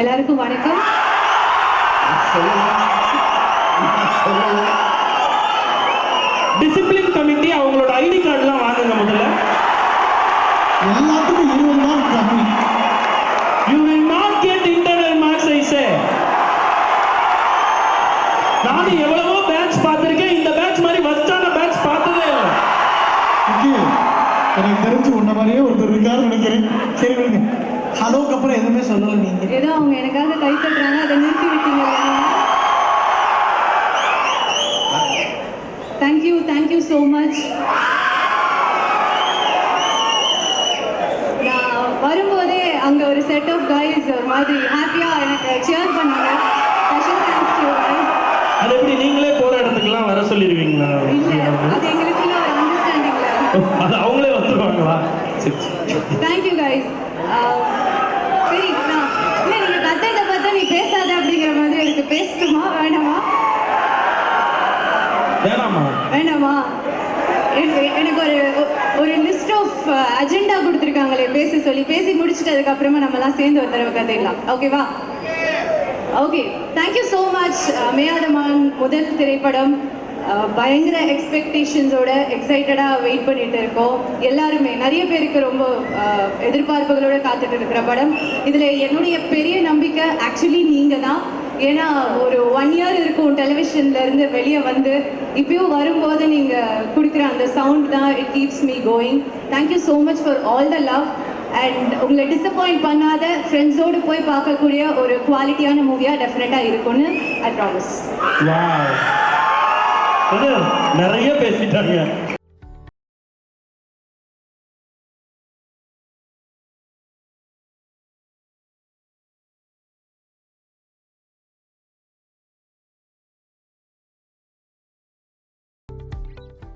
எல்லாருக்கும் வணக்கம். Discipline committee அவங்களோட ஐடி கார்டுலாம் வாங்குங்க முதல்ல. எல்லாத்துக்கும் இருபது மார்க் கம்மி. You will not get internal marks I say நானும் எவ்வளவோ எனக்கு தெரிஞ்சு உன்ன மாதிரியே ஒருத்தர் இருக்காருன்னு நினைக்கிறேன். சரி விடுங்க. ஹலோக்கு அப்புறம் எதுவுமே சொல்லலை நீங்க. ஏதோ அவங்க எனக்காக கை தட்டுறாங்க அதை நிறுத்தி விட்டீங்க. தேங்க்யூ தேங்க்யூ ஸோ மச் நான் வரும்போதே அங்கே ஒரு செட் ஆஃப் கைஸ் ஒரு மாதிரி ஹாப்பியாக எனக்கு சேர் பண்ணாங்க. ஸ்பெஷல் தேங்க்ஸ் டு கைஸ் அது எப்படி நீங்களே போற இடத்துக்குலாம் வர சொல்லிடுவீங்களா? அது எங்களுக்குள்ள ஒரு அண்டர்ஸ்டாண்டிங்கில் அது அவங்களே. தேங்க்யூ கைஸ் சரி நான் இல்லை நீங்கள் கத்தத்தை பார்த்தா நீ பேசாத அப்படிங்கிற மாதிரி எனக்கு பேசட்டுமா? வேண்டாமா? வேணாமா? வேண்டாமா? எனக்கு ஒரு ஒரு லிஸ்ட் ஆஃப் அஜெண்டா கொடுத்துருக்காங்களே பேச சொல்லி. பேசி முடிச்சுட்டு அதுக்கப்புறமா நம்மலாம் சேர்ந்து ஒரு தடவை கதையிடலாம் ஓகேவா okay thank you so much Meyaadha Maan முதல் திரைப்படம். பயங்கர எக்ஸ்பெக்டேஷன்ஸோட எக்ஸைட்டடாக வெயிட் பண்ணிட்டு இருக்கோம். எல்லாருமே நிறைய பேருக்கு ரொம்ப எதிர்பார்ப்புகளோட காத்துட்டு இருக்கிற படம். இதில் என்னுடைய பெரிய நம்பிக்கை ஆக்சுவலி நீங்கள் தான் ஏன்னா ஒரு ஒன் இயர் இருக்கும் டெலிவிஷன்லேருந்து வெளியே வந்து இப்பயும் வரும்போது நீங்கள் கொடுக்குற அந்த சவுண்ட் தான் it keeps me going thank you so much for all the love and உங்களை டிசப்பாயிண்ட் பண்ணாத ஃப்ரெண்ட்ஸோடு போய் பார்க்கக்கூடிய ஒரு குவாலிட்டியான மூவியாக டெஃபினட்டாக இருக்கும்னு ஐ ப்ராமிஸ் Wow. நிறைய பேசிட்டாங்க.